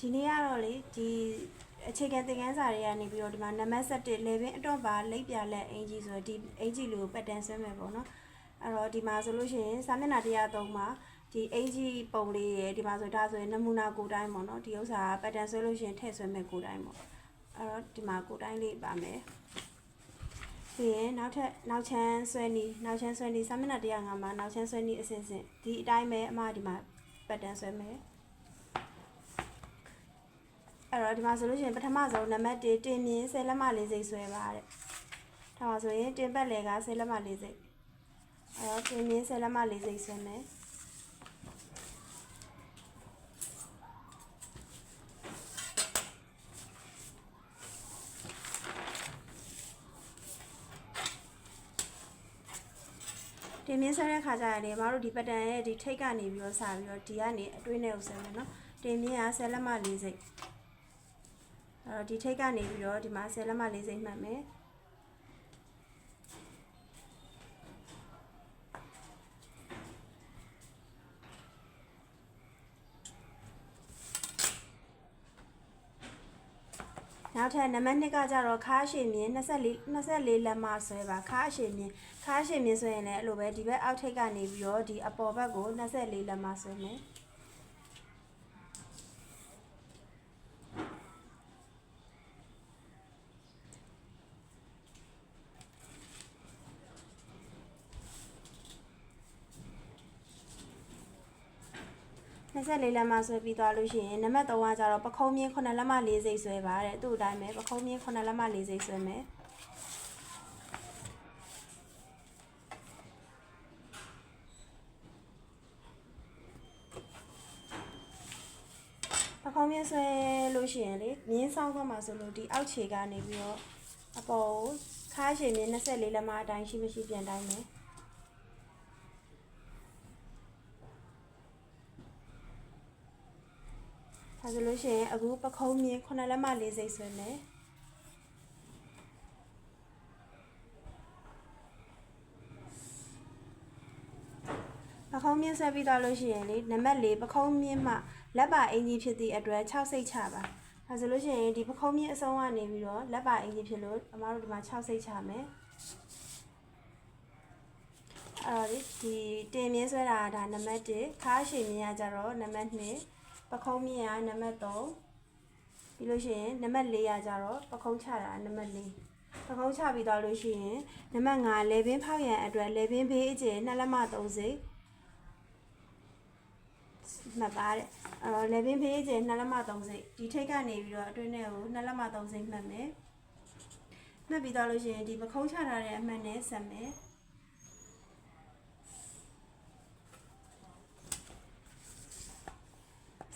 ဒီနေ့ကတော့လေဒီအခြေခံသင်ခန်းစာတွေကနေပြီးတော့ဒီမှာနံပါတ်7 level အတော့ပါလိပ်ပြလက်အင်ကြီးဆိုတော့ဒီအင်ကြီးလို့ပတ်တန်ဆွဲမယ်ပေါ့နော်အဲ့တော့ဒီမှာဆိုလို့ရှိရင်စာမျက်နှာ103မှာဒီအင်ကြီးပုံလေးရယ်ဒီမှာဆိုဒါဆိုရင်နမူနာကိုယ်တိုင်းပေါ့နော်ဒီဥစ္စာပတ်တန်ဆွဲလို့ရှိရင်ထည့်ဆွဲမယ်ကိုယ်တိုင်းပေါ့အဲ့တော့ဒီမှာကိုယ်တိုင်းလေးပါမယ်ပြီးရင်နောက်ထပ်နောက်ချမ်းဆွဲနီနောက်ချမ်းဆွဲနီစာမျက်နှာ105မှာနောက်ချမ်းဆွဲနီအစင်စင်ဒီအတိုင်းပဲအမဒီမှာပတ်တန်ဆွဲမယ် အဲ့တော့ဒီမှာဆိုလို့ရှိရင်ပထမဆုံးနံပါတ်1တင်မြင့်10လက်မလေးစိတ်ဆွဲပါတဲ့ဒါမှဆိုရင်တင်ပတ်လေက10လက်မလေးစိတ်အဲ့တော့တင်မြင့်10လက်မလေးစိတ်ဆွဲမယ်တင်မြင့်ဆွဲတဲ့ခါကျရင်လေမတို့ဒီပတန်ရဲ့ဒီထိတ်ကနေပြီးတော့စပြီးတော့ဒီကနေအတွင်းထဲကိုဆွဲမယ်နော်တင်မြင့်က10လက်မလေးစိတ် အဲ့တော့ဒီထိတ်ကနေပြီးတော့ဒီမှာဆယ်လက်မလေးစိမ့်မှတ်မယ်နောက်ထပ်နံပါတ်2ကကြတော့ခါရှည်မြင်24 24လက်မဆွဲပါခါရှည်မြင်ခါရှည်မြင်ဆိုရင်လည်းအဲ့လိုပဲဒီဘက်အောက်ထိတ်ကနေပြီးတော့ဒီအပေါ်ဘက်ကို24လက်မဆွဲမယ် 24လက်မဆွဲပြီးသွားလို့ရှိရင်နံပါတ်3ကကြတော့ပခုံးမြင်း9လက်မ4စိတ်ဆွဲပါတဲ့သူ့အတိုင်းပဲပခုံးမြင်း9လက်မ4စိတ်ဆွဲမယ်ပခုံးမြင်းဆွဲလို့ရှိရင်လေမြင်းဆောင်ဘက်မှာဆိုလို့ဒီအောက်ခြေကနေပြီးတော့အပေါ်ကိုခါးရှည်မြင်း24လက်မအတိုင်းရှိမရှိပြန်တိုင်းမယ် ဒါဆိုလို့ရှိရင်အခုပခုံးမြင်း9လက်မ4စိတ်ဆွဲမယ်ပခုံးမြင်းဆွဲပြီးတော့လို့ရှိရင်လေနံပါတ်4ပခုံးမြင်းမှလက်ပါအင်ကြီးဖြစ်သည့်အတွက်6စိတ်ချပါဒါဆိုလို့ရှိရင်ဒီပခုံးမြင်းအစုံကနေပြီးတော့လက်ပါအင်ကြီးဖြစ်လို့အမတို့ဒီမှာ6စိတ်ချမယ်အဲ့တော့ဒီတင်မြင်းဆွဲတာကဒါနံပါတ်1ခါးရှည်မြင်းကကြတော့နံပါတ်2 ပခုံးမြင့်ကနံပါတ်3ပြီးလို့ရှိရင်နံပါတ်4ရကြတော့ပခုံးချတာနံပါတ်4ပခုံးချပြီးတော့လို့ရှိရင်နံပါတ်5လေပင်ဖောက်ရန်အတွက်လေပင်ဘေးအကျယ်2လက်မ3စိမှတ်ပါတဲ့အဲ့တော့လေပင်ဘေးအကျယ်2လက်မ3စိဒီထိတ်ကနေပြီးတော့အတွင်းထဲကို2လက်မ3စိမှတ်မယ်မှတ်ပြီးတော့လို့ရှိရင်ဒီပခုံးချထားတဲ့အမှတ်နဲ့ဆက်မယ်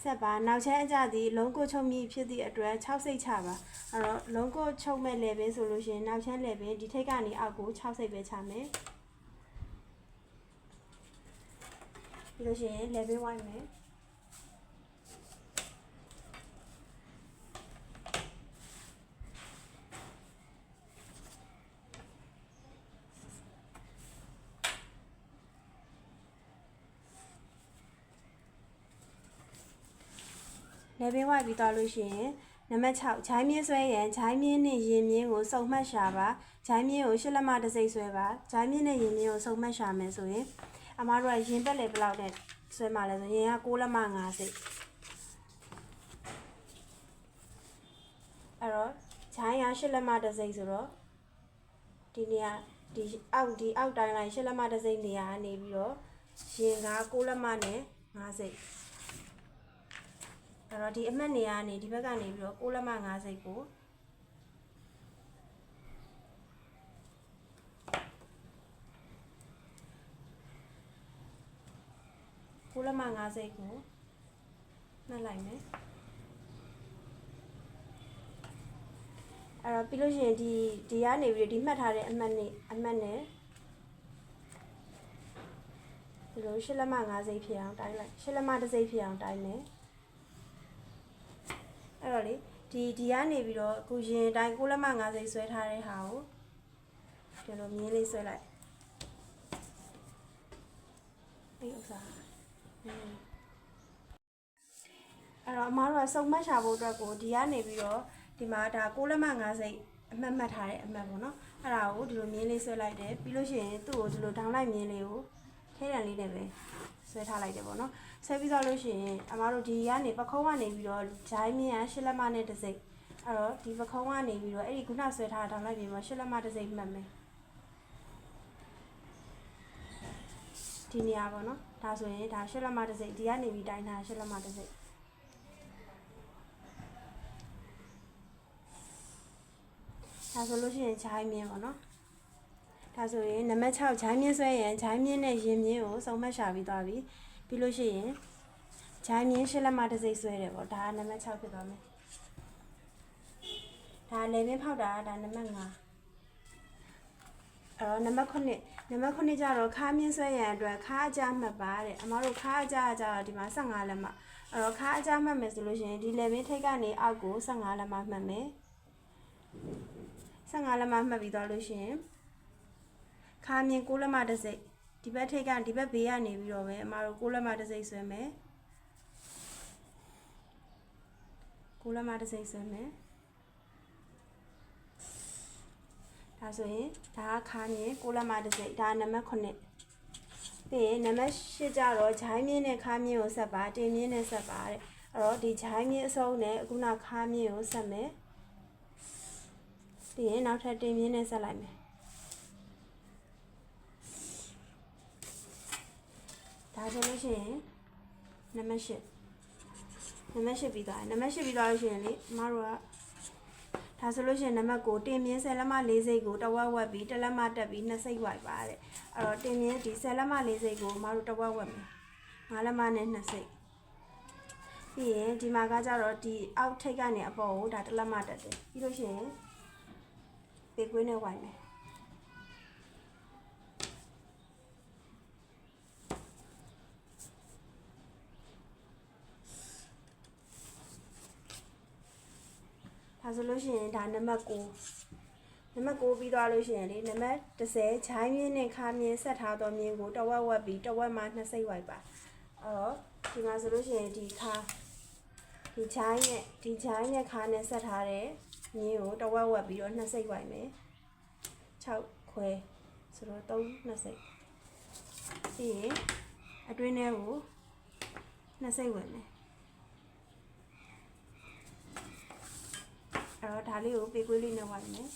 ဆက်ပါနောက်ချမ်းအကြသည်လုံးကိုချုပ်မိဖြစ်သည့်အတွက်6စိတ်ချပါအဲ့တော့လုံးကိုချုပ်မဲ့ level ဆိုလို့ရှိရင်နောက်ချမ်း level ဒီထိတ်ကနေအောက်ကို6စိတ်ပဲချမယ်ပြီးလို့ရှိရင် level ဝိုင်းမယ် လေပင်ဝိုက်ပြီးသွားလို့ရှိရင်နံပါတ်6ဂျိုင်းမြင်းဆွဲရန်ဂျိုင်းမြင်းနဲ့ရင်မြင်းကိုစုံမှတ်ရှာပါဂျိုင်းမြင်းကိုရှစ်လက်မတစ်စိမ့်ဆွဲပါဂျိုင်းမြင်းနဲ့ရင်မြင်းကိုစုံမှတ်ရှာမယ်ဆိုရင်အမားတို့ကရင်ပက်လေဘယ်လောက်နဲ့ဆွဲမှလဲဆိုရင်က6လက်မ5စိမ့်အဲ့တော့ဂျိုင်းကရှစ်လက်မတစ်စိမ့်ဆိုတော့ဒီနေရာဒီအောက်ဒီအောက်တိုင်းလိုက်ရှစ်လက်မတစ်စိမ့်နေရာကနေပြီးတော့ရင်က6လက်မနဲ့5စိမ့် အဲ့တော့ဒီအမှတ်နေရာကနေဒီဘက်ကနေပြီးတော့6လက်မ5စိတ်ကို6လက်မ5စိတ်ကိုမှတ်လိုက်မယ်အဲ့တော့ပြီးလို့ရှိရင်ဒီဒီကနေပြီးတော့ဒီမှတ်ထားတဲ့အမှတ်နဲ့အမှတ်နဲ့ဒီလို6လက်မ5စိတ်ဖြစ်အောင်တိုင်းလိုက်6လက်မ1စိတ်ဖြစ်အောင်တိုင်းမယ်အဲ့ တော့လေဒီဒီကနေပြီးတော့အခုရင်တိုင်း6လက်မ5စိတ်ဆွဲထားတဲ့ဟာကိုဒီလိုမြင်းလေးဆွဲလိုက်အဲ့ဥစ္စာอืมအဲ့တော့တော့အမားတို့ကစုံမတ်ရှာဖို့အတွက်ကိုဒီကနေပြီးတော့ဒီမှာဒါ6လက်မ5စိတ်အမှတ်မှတ်ထားတဲ့အမှတ်ပေါ့နော်အဲ့ဒါကိုဒီလိုမြင်းလေးဆွဲလိုက်တယ်ပြီးလို့ရှိရင်သူ့ကိုဒီလိုဒေါင်းလိုက်မြင်းလေးကိုထိရန်လေးနဲ့ပဲ ဆွဲထားလိုက်တယ်ပေါ့နော်ဆွဲပြီးတော့လို့ရှိရင်အမားတို့ဒီကနေပခုံးကနေပြီးတော့ဂျိုင်းမြင်းက6လက်မနဲ့တစ်စိတ်အဲ့တော့ဒီပခုံးကနေပြီးတော့အဲ့ဒီခုနဆွဲထားတဲ့ဒေါင်းလိုက်မြင်းမှာ6လက်မတစ်စိတ်မှတ်မယ်ဒီနေရာပေါ့နော်ဒါဆိုရင်ဒါ6လက်မတစ်စိတ်ဒီကနေပြီးတိုင်းထား6လက်မတစ်စိတ်ဒါဆိုလို့ရှိရင်ဂျိုင်းမြင်းပေါ့နော် ဒါဆိုရင်နံပါတ်6ဂျိုင်းမြင်းဆွဲရင်ဂျိုင်းမြင်းနဲ့ရင်မြင်းကိုစုံမက်ရှာပြီးသွားပြီပြီးလို့ရှိရင်ဂျိုင်းမြင်းရှစ်လက်မတစ်စိတ်ဆွဲတယ်ပေါ့ဒါကနံပါတ်6ဖြစ်သွားမယ်ဒါလေပင်ဖောက်တာဒါနံပါတ်5အဲ့တော့နံပါတ်9နံပါတ်9ကျတော့ခါးမြင်းဆွဲရန်အတွက်ခါးအကြမှတ်ပါတဲ့အမတို့ခါးအကြကကျတော့ဒီမှာ15လက်မအဲ့တော့ခါးအကြမှတ်မယ်ဆိုလို့ရှိရင်ဒီလေပင်ထိတ်ကနေအောက်ကို15လက်မမှတ်မယ်15လက်မမှတ်ပြီးသွားလို့ရှိရင် ခါမြင်6လက်မတစ်စိတ်ဒီဘက်ထိတ်ကဒီဘက်ဘေးကနေပြီးတော့ပဲအမတို့6လက်မတစ်စိတ်ဆွဲမယ်6လက်မတစ်စိတ်ဆွဲမယ်ဒါဆိုရင်ဒါကခါမြင်6လက်မတစ်စိတ်ဒါနံပါတ်9ပြီးရင်နံပါတ်10ကျတော့ဂျိုင်းမြင့်နဲ့ခါမြင့်ကိုဆက်ပါတင်မြင့်နဲ့ဆက်ပါတဲ့အဲ့တော့ဒီဂျိုင်းမြင့်အစုံနဲ့အခုနခါမြင့်ကိုဆက်မယ်ပြီးရင်နောက်ထပ်တင်မြင်းနဲ့ဆက်လိုက်မယ် ဒါဆိုလို့ရှိရင်နံပါတ်8နံပါတ်8ပြီးသွားတယ်နံပါတ်8ပြီးသွားလို့ရှိရင်လေအမတို့ကဒါဆိုလို့ရှိရင်နံပါတ်9တင်မြင်း10လက်မ4စိတ်ကိုတဝက်ဝက်ပြီးတစ်လက်မတက်ပြီး2စိတ်ဝိုက်ပါတဲ့အဲ့တော့တင်မြင်းဒီ10လက်မ4စိတ်ကိုအမတို့တဝက်ဝက်မယ်5လက်မနဲ့2စိတ်ပြီးရင်ဒီမှာကကြတော့ဒီအောက်ထိပ်ကနေအပေါ်ကိုဒါတစ်လက်မတက်တယ်ပြီးလို့ရှိရင်ပေကွေးနဲ့ဝိုင်းမယ် ဆိုလို့ရှိရင်ဒါနံပါတ်9နံပါတ်9ပြီးသွားလို့ရှိရင်လေနံပါတ်30ခြိုင်းမြင်းနဲ့ခါမြင်းဆက်ထားသောမြင်းကိုတဝက်ဝက်ပြီးတဝက်မှနှစ်စိတ်ဝိုက်ပါအဲ့တော့ဒီမှာဆိုလို့ရှိရင်ဒီခါဒီခြိုင်းနဲ့ဒီခြိုင်းနဲ့ခါနဲ့ဆက်ထားတဲ့မြင်းကိုတဝက်ဝက်ပြီးတော့နှစ်စိတ်ဝိုက်မယ်6ခွဲဆိုတော့3နှစ်စိတ်ပြီးရင်အတွင်းထဲကိုနှစ်စိတ်ဝင်မယ် အဲ့တော့ဒါလေးကိုပေကွေးလေးနဲ့ဝိုင်းမယ်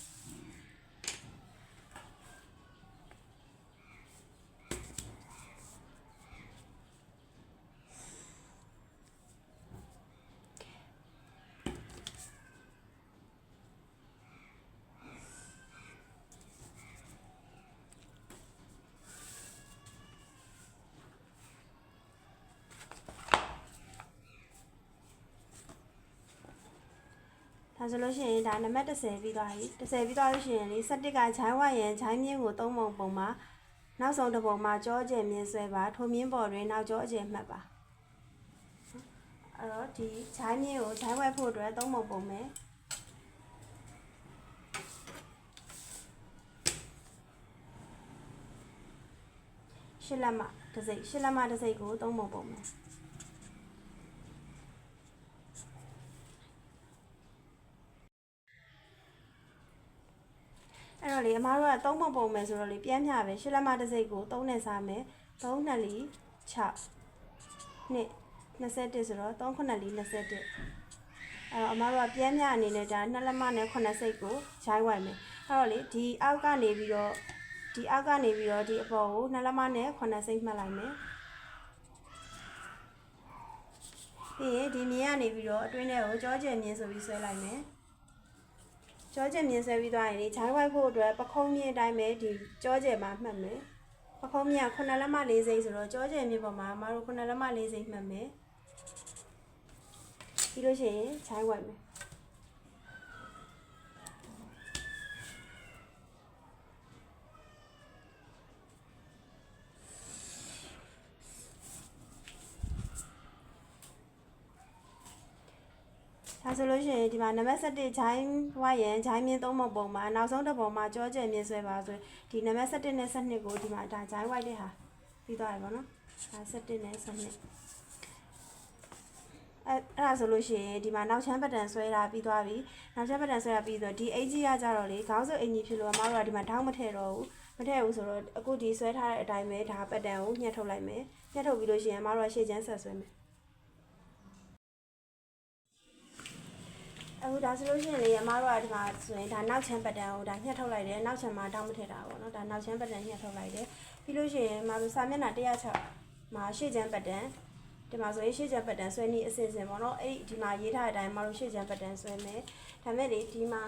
ဒါဆိုလို့ရှိရင်ဒါနံပါတ်30ပြီးသွားပြီ30ပြီးသွားလို့ရှိရင်လေ17ကဂျိုင်းဝရန်ဂျိုင်းမြင်းကို3ပုံပုံမှာနောက်ဆုံးတစ်ပုံမှာကြောကျယ်မြင်းဆွဲပါထိုမြင်းပေါ်တွင်နောက်ကြောအကျယ်မှတ်ပါအဲ့တော့ဒီဂျိုင်းမြင်းကိုဂျိုင်းဝက်ဖို့အတွက်3ပုံပုံမယ်ရှစ်လက်မတစ်စိတ်ရှစ်လက်မတစ်စိတ်ကို3ပုံပုံမယ် လေအမားတို့က3ပုံပုံမယ်ဆိုတော့လေပြန်ပြပဲရှစ်လက်မတစ်စိတ်ကို3နဲ့စားမယ်3နှစ်လီ6နှစ်21ဆိုတော့3ခုနှစ်လီ21အဲ့တော့အမားတို့ကပြန်ပြအနေနဲ့ဒါနှစ်လက်မနဲ့9စိတ်ကိုရိုက်ဝိုက်မယ်အဲ့တော့လေဒီအောက်ကနေပြီးတော့ဒီအောက်ကနေပြီးတော့ဒီအပေါ်ကိုနှစ်လက်မနဲ့9စိတ်မှတ်လိုက်မယ်ပြီးရင်ဒီမြင်းကနေပြီးတော့အတွင်းထဲကိုကြောကျယ်မြင်းဆိုပြီးဆွဲလိုက်မယ် ကြောကျက်မြင်ဆွဲပြီးသွားရင်လေဂျိုင်းဝိုက်ဖို့အတွက်ပခုံးမြင့်အတိုင်းပဲဒီကြောကျက်မှာမှတ်မယ်ပခုံးမြင့်က9လက်မ4စိမ့်ဆိုတော့ကြောကျက်မြင့်ပေါ်မှာမတို့9လက်မ4စိမ့်မှတ်မယ်ပြီးလို့ရှိရင်ဂျိုင်းဝိုက်မယ် ဒါဆိုလို့ရှိရင်ဒီမှာနံပါတ်7ဂျိုင်းဝိုက်ရန်ဂျိုင်းမြင့်သုံးပုံပုံမှာနောက်ဆုံးတစ်ပုံမှာကြောကျက်မြင့်ဆွဲပါဆိုရင်ဒီနံပါတ်7နဲ့7ကိုဒီမှာဒါဂျိုင်းဝိုက်တဲ့ဟာပြီးသွားပြီပေါ့နော်ဒါ7နဲ့7အဲအဲ့ဒါဆိုလို့ရှိရင်ဒီမှာနောက်ချမ်းပတ်တန်ဆွဲတာပြီးသွားပြီနောက်ချမ်းပတ်တန်ဆွဲတာပြီးဆိုတော့ဒီအင်ကြီးကကြတော့လေခေါင်းစုပ်အင်ကြီးဖြစ်လို့အမတို့ကဒီမှာထောင်းမထည့်တော့ဘူးမထည့်ဘူးဆိုတော့အခုဒီဆွဲထားတဲ့အတိုင်းပဲဒါပတ်တန်ကိုညှက်ထုတ်လိုက်မယ်ညှက်ထုတ်ပြီးလို့ရှိရင်အမတို့ကရှေ့ချမ်းဆက်ဆွဲမယ် အခုဒါဆိုလို့ရှိရင်လေအမတို့ကဒီမှာဆိုရင်ဒါနောက်ချမ်းပတ်တန်ကိုဒါညှက်ထုတ်လိုက်တယ်နောက်ချမ်းမှာတောင်းမထည့်တာပေါ့နော်ဒါနောက်ချမ်းပတ်တန်ညှက်ထုတ်လိုက်တယ်ပြီးလို့ရှိရင်အမတို့စာမျက်နှာ106မှာရှေ့ချမ်းပတ်တန်ဒီမှာဆိုရင်ရှေ့ချက်ပတ်တန်ဆွဲနည်းအစစ်အစင်ပေါ့နော်အဲ့ဒီမှာရေးထားတဲ့အတိုင်းမတို့ရှေ့ချက်ပတ်တန်ဆွဲမယ်ဒါမဲ့လေဒီမှာ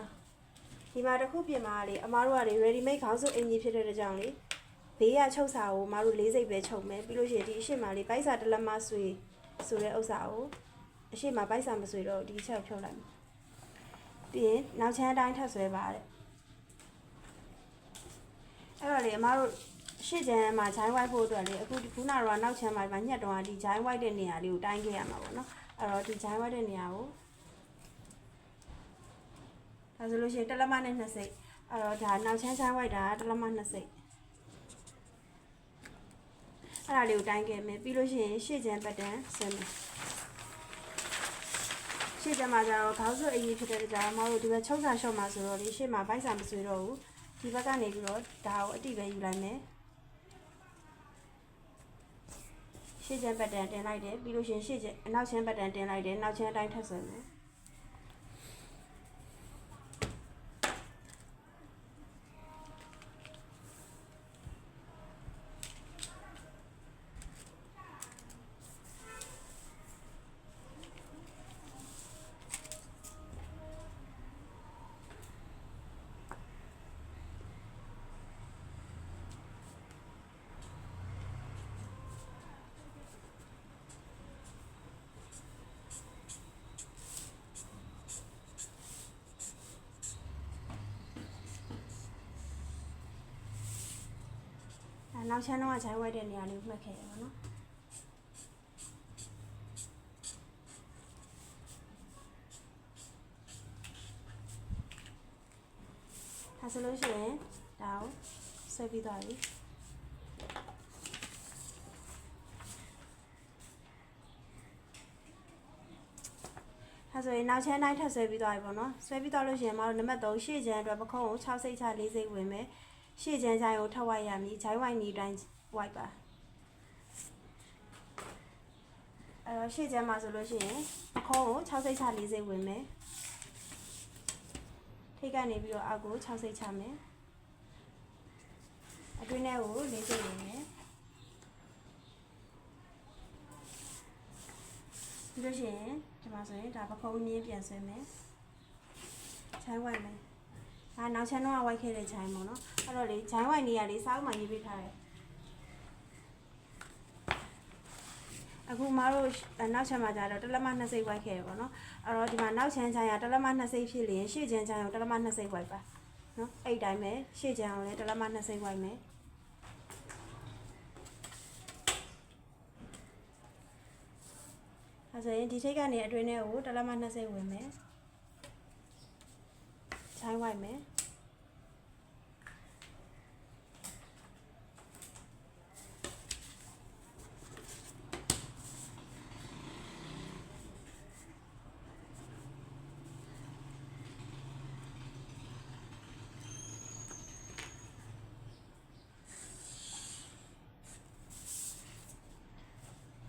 ဒီမှာတစ်ခုပြင်မှာလေအမားတို့ကလေ ready made ခေါင်းစုပ်အင်ကြီးဖြစ်တဲ့ကြောင့်လေဘေးကချုပ်စာကိုမတို့လေးစိတ်ပဲချုပ်မယ်ပြီးလို့ရှိရင်ဒီအရှိမလေးပိုက်စာတစ်လက်မဆွေဆိုတဲ့ဥစ္စာကိုအရှိမပိုက်စာမဆွေတော့ဒီချက်ဖြုတ်လိုက်မယ် ပြီးရင်နောက်ချမ်းအတိုင်းထပ်ဆွဲပါတဲ့အဲ့တော့လေအမားတို့ရှေ့ချမ်းမှာဂျိုင်းဝိုက်ဖို့အတွက်လေအခုခုနကတော့နောက်ချမ်းမှာဒီမှာညှက်တော့ဒီဂျိုင်းဝိုက်တဲ့နေရာလေးကိုတိုင်းခဲ့ရမှာပေါ့နော်အဲ့တော့ဒီဂျိုင်းဝိုက်တဲ့နေရာကိုဒါဆိုလို့ရှိရင်တစ်လက်မနဲ့နှစ်စိတ်အဲ့တော့ဒါနောက်ချမ်းဂျိုင်းဝိုက်တာတစ်လက်မနှစ်စိတ်အဲ့ဒါလေးကိုတိုင်းခဲ့မယ်ပြီးလို့ရှိရင်ရှေ့ချမ်းပတ်တန်းဆွဲမယ် ရှေ့ချမ်းမှာကျတော့ခေါင်းစွပ်အရေးဖြစ်တဲ့ကြောင့်မတို့ဒီဘက်ချုပ်စာရှော့မှာဆိုတော့လေရှေ့မှာဘိုက်စာမဆွေတော့ဘူးဒီဘက်ကနေပြီးတော့ဒါကိုအတိပဲယူလိုက်မယ်ရှေ့ချမ်းပတ်တန်တင်လိုက်တယ်ပြီးလို့ရှရင်ရှေ့ချမ်းအနောက်ချမ်းပတ်တန်တင်လိုက်တယ်နောက်ချမ်းအတိုင်းထပ်ဆွဲမယ် နောက်ချမ်းတော့ဂျိုင်းဝိုက်တဲ့နေရာလေးကိုမှတ်ခဲ့ရပါတော့ဒါဆိုလို့ရှိရင်ဒါကိုဆွဲပြီးသွားပြီဒါဆိုရင်နောက်ချမ်းတိုင်းထပ်ဆွဲပြီးသွားပြီပေါ့နော်ဆွဲပြီးသွားလို့ရှိရင်မတို့နံပါတ်3ရှေ့ချမ်းအတွက်ပခုံးကို6စိတ်ချ4စိတ်ဝင်မယ် ရှေ့ချမ်းချိုင်းကိုထောက်ဝိုက်ရမည်ချိုင်းဝိုက်နေတိုင်းဝိုက်ပါအဲတော့ရှေ့ချမ်းမှာဆိုလို့ရှိရင်အခေါင်းကို6စိတ်ချ4စိတ်ဝင်မယ်ထိတ်ကနေပြီးတော့အောက်ကို6စိတ်ချမယ်အတွင်းထဲကို4စိတ်ဝင်မယ်ပြီးလို့ရှိရင်ဒီမှာဆိုရင်ဒါပခုံးမြင်းပြန်ဆွဲမယ်ချိုင်းဝိုက်မယ် ဒါနောက်ချမ်းတော့ဝိုက်ခဲ့တဲ့ချိုင်းပေါ့နော်အဲ့တော့လေဂျိုင်းဝိုက်နေရလေးစောင်းမှရေးပေးထားတယ်အခုမတို့နောက်ချမ်းမှာကြတော့တလက်မနှစ်စိတ်ဝိုက်ခဲ့ရပေါ့နော်အဲ့တော့ဒီမှာနောက်ချမ်းချိုင်းကတလက်မနှစ်စိတ်ဖြစ်ရင်ရှေ့ချမ်းချိုင်းကိုတလက်မနှစ်စိတ်ဝိုက်ပါနော်အဲ့ဒီတိုင်းပဲရှေ့ချမ်းကိုလည်းတလက်မနှစ်စိတ်ဝိုက်မယ်အဲဆိုရင်ဒီထိတ်ကနေအတွင်းထဲကိုတလက်မနှစ်စိတ်ဝင်မယ် ချိုင်းဝိုက်မယ်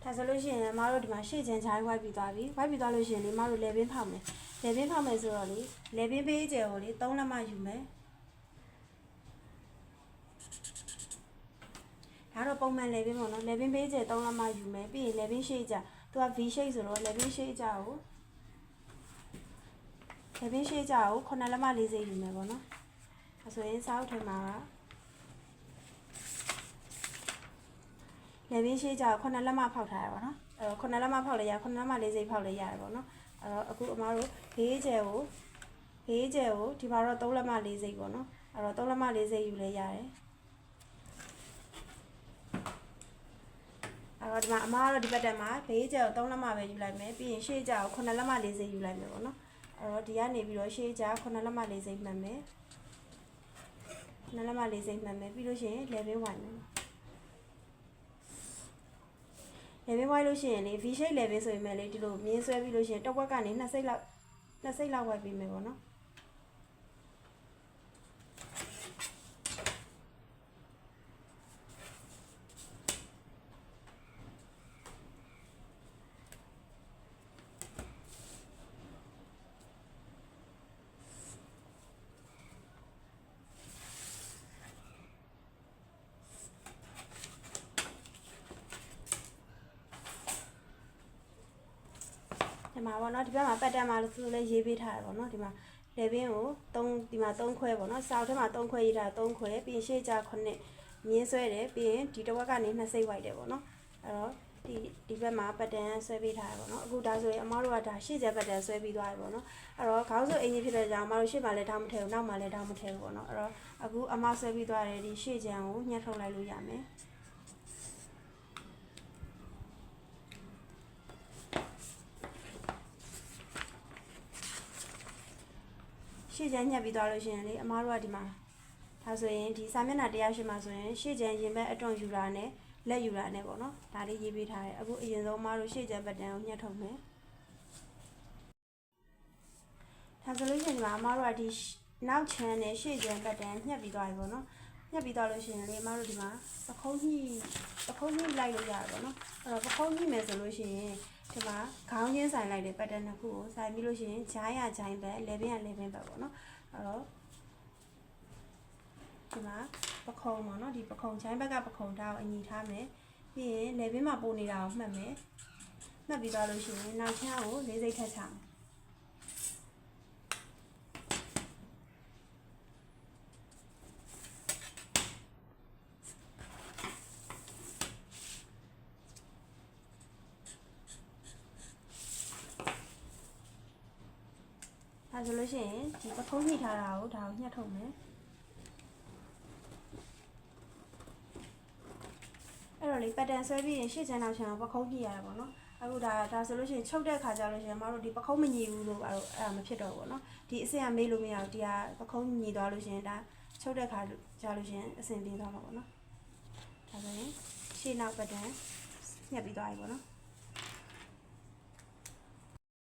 ဒါဆိုလို့ရှိရင်မတို့ဒီမှာရှေ့ချင်ချိုင်းဝိုက်ပြီးသွားပြီဝိုက်ပြီးသွားလို့ရှိရင်လေမတို့လေဘင်းဖောက်မယ် လေဘင်းဖောက်မယ်ဆိုတော့လေလေဘင်းပေးကျယ်ကိုလေ3လက်မယူမယ်ဒါတော့ပုံမှန်လေဘင်းပေါ့နော်လေဘင်းပေးကျယ်3လက်မယူမယ်ပြီးရင်လေဘင်းရှေ့ကြသူက V shape ဆိုတော့လေဘင်းရှေ့ကြကိုလေဘင်းရှေ့ကြကို9လက်မ40ယူမယ်ပေါ့နော်အဲဆိုရင်စောက်ထဲမှာကလေဘင်းရှိကြခုနှစ်လက်မဖောက်ထားရပါတော့အဲ့တော့ခုနှစ်လက်မဖောက်လဲရခုနှစ်လက်မလေးစိတ်ဖောက်လဲရတယ်ပေါ့နော် အဲ့တော့အခုအမားတို့ဘေးကျဲကိုဘေးကျဲကိုဒီမှာတော့3လက်မလေးစိတ်ပေါ့နော်အဲ့တော့3လက်မလေးစိတ်ယူလဲရတယ်အဲ့တော့ဒီမှာအမားကတော့ဒီဘက်တက်မှာဘေးကျဲကို3လက်မပဲယူလိုက်မယ်ပြီးရင်ရှေ့ကျကိုခုနှစ်လက်မလေးစိတ်ယူလိုက်မယ်ပေါ့နော်အဲ့တော့ဒီကနေပြီးတော့ရှေ့ကျခုနှစ်လက်မလေးစိတ်မှတ်မယ်ခုနှစ်လက်မလေးစိတ်မှတ်မယ်ပြီးလို့ရှိရင် level 1မ ယ်လေဘင်းဝိုင်းလို့ရှိရင်လေ V shape လေဘင်းဆိုရင်လည်းလေဒီလိုမြင်းဆွဲပြီးလို့ရှိရင်တစ်ဝက်ကနေနှစ်စိတ်လောက်နှစ်စိတ်လောက်ဝက်ပြီးမယ်ပေါ့နော် ဒီမှာပေါ့နော်ဒီဘက်မှာပတ်တန်မှာလို့ဆိုလဲရေးပေးထားတယ်ပေါ့နော်ဒီမှာလေဘင်းကို3ဒီမှာ3ခွဲပေါ့နော်စောက်ထဲမှာ3ခွဲရေးထား3ခွဲပြီးရင်ရှေ့ကြ9မြင်းဆွဲတယ်ပြီးရင်ဒီတစ်ဝက်ကနေ2စိတ်ဝိုက်တယ်ပေါ့နော်အဲ့တော့ဒီဒီဘက်မှာပတ်တန်ဆွဲပေးထားတယ်ပေါ့နော်အခုဒါဆိုရင်အမတို့ကဒါရှေ့ကျပတ်တန်ဆွဲပြီးသွားပြီပေါ့နော်အဲ့တော့ခေါင်းစုပ်အင်ကြီးဖြစ်တဲ့ကြောင့်အမတို့ရှေ့မှာလည်းထောင်းမထည့်ဘူးနောက်မှာလည်းထောင်းမထည့်ဘူးပေါ့နော်အဲ့တော့အခုအမဆွဲပြီးသွားတယ်ဒီရှေ့ကျန်ကိုညှက်ထုတ်လိုက်လို့ရမယ် ရှေ့ကျန်းညှက်ပြီးသွားလို့ရှိရင်လေအမားတို့ကဒီမှာဒါဆိုရင်ဒီစာမျက်နှာတရားရှိမှာဆိုရင်ရှေ့ကျန်းရင်ဘက်အတွန့်ယူတာနဲ့လက်ယူတာနဲ့ပေါ့နော်ဒါလေးရေးပေးထားတယ်အခုအရင်ဆုံးအမားတို့ရှေ့ကျန်းဘက်တန်ကိုညှက်ထုတ်မယ်ဒါဆိုလို့ရှိရင်ဒီမှာအမားတို့ကဒီနောက်ချမ်းနဲ့ရှေ့ကျန်းဘက်တန်ညှက်ပြီးသွားပြီပေါ့နော် ညှက်ပြီးသွားလို့ရှိရင်လေအမားတို့ဒီမှာပခုံးညှိပခုံးညှိလိုက်လို့ရတယ်ပေါ့နော်အဲ့တော့ပခုံးညှိမယ်ဆိုလို့ရှိရင်ဒီမှာခေါင်းချင်းဆိုင်လိုက်တဲ့ပတ်တန်တစ်ခုကိုဆိုင်ပြီးလို့ရှိရင်ဂျိုင်းရဂျိုင်းဘက်လေဘင်းရလေဘင်းဘက်ပေါ့နော်အဲ့တော့ဒီမှာပခုံးပေါ့နော်ဒီပခုံးဂျိုင်းဘက်ကပခုံးထားကိုအညီထားမယ်ပြီးရင်လေဘင်းမှာပိုနေတာကိုမှတ်မယ်မှတ်ပြီးသွားလို့ရှိရင်နောက်ချမ်းကိုလေးစိတ်ထက်ချမယ် ဒါဆိုလို့ရှိရင်ဒီပခုံးညှိထားတာကိုဒါကိုညှက်ထုတ်မယ်အဲ့တော့လေပတ်တန်ဆွဲပြီးရင်ရှေ့ချမ်းနောက်ချမ်းကိုပခုံးကြည့်ရတာပေါ့နော်အခုဒါဒါဆိုလို့ရှိရင်ချုပ်တဲ့ခါကျလို့ရှိရင်မတို့ဒီပခုံးမညီဘူးလို့အဲ့တော့အဲ့ဒါမဖြစ်တော့ဘူးပေါ့နော်ဒီအစင်ကမေးလို့မရဘူးဒီကပခုံးညီသွားလို့ရှိရင်ဒါချုပ်တဲ့ခါကျလို့ရှိရင်အစင်ပြေးသွားမှာပေါ့နော်ဒါဆိုရင်ရှေ့နောက်ပတ်တန်ညှက်ပြီးသွားပြီပေါ့နော်